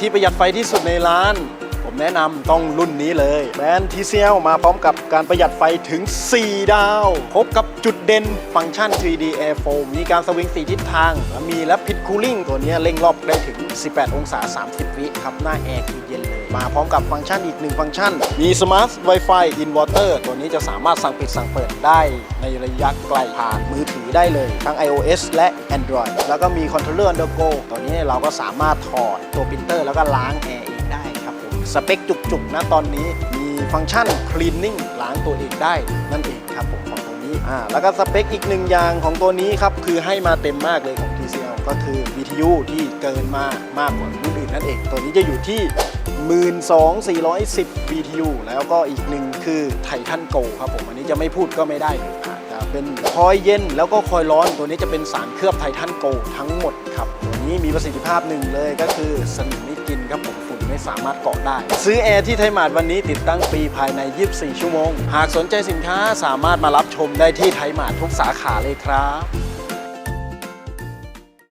ที่ประหยัดไฟที่สุดในร้าน ผมแนะนำต้องรุ่นนี้เลยแบรนด์ TCL มาพร้อมกับการประหยัดไฟถึง 4 ดาว พบกับจุดเด่นฟังก์ชัน 3D Air Flow มีการสวิง 4 ทิศทาง และมีและพิดคูลิ่งตัวนี้เร่งรอบได้ถึง 18 องศา 30 วิครับหน้าแอร์คือเย็นเลย มาพร้อมกับฟังก์ชันอีกหนึ่งฟังก์ชัน มี Smart Wi-Fi Inverter ตัวนี้จะสามารถสั่งปิดสั่งเปิดได้ในระยะไกลผ่านมือถือได้เลยทั้ง iOS และ Android แล้วก็มี Controller Undergo ตัวนี้เราก็สามารถถอดตัวปรินเตอร์แล้วก็ล้างแอร์ สเปคจุกๆนะตอนนี้มีฟังก์ชัน cleaning ล้างตัวเองได้นั่นเองครับผมของตัวนี้อ่าแล้วก็สเปคอีกหนึ่งอย่างของตัวนี้ครับ คือให้มาเต็มมากเลยของ TCL ก็คือ BTU ที่เกินมามากกว่ารุ่นอื่นนั่นเอง ตัวนี้จะอยู่ที่ 12,410 BTU แล้วก็อีกหนึ่งคือไททันโกครับผมอันนี้จะไม่พูดก็ไม่ได้เลยอาจจะเป็นคอยเย็นแล้วก็คอยร้อน ตัวนี้จะเป็นสารเคลือบไททันโกทั้งหมดครับตัวนี้มีประสิทธิภาพหนึ่งเลยก็คือสนิมไม่กินครับผม ไม่สามารถเกาะได้ ซื้อแอร์ที่ไทยมาดวันนี้ติดตั้งฟรีภายใน 24 ชั่วโมง หากสนใจสินค้าสามารถมารับชมได้ที่ไทยมาดทุกสาขาเลยครับ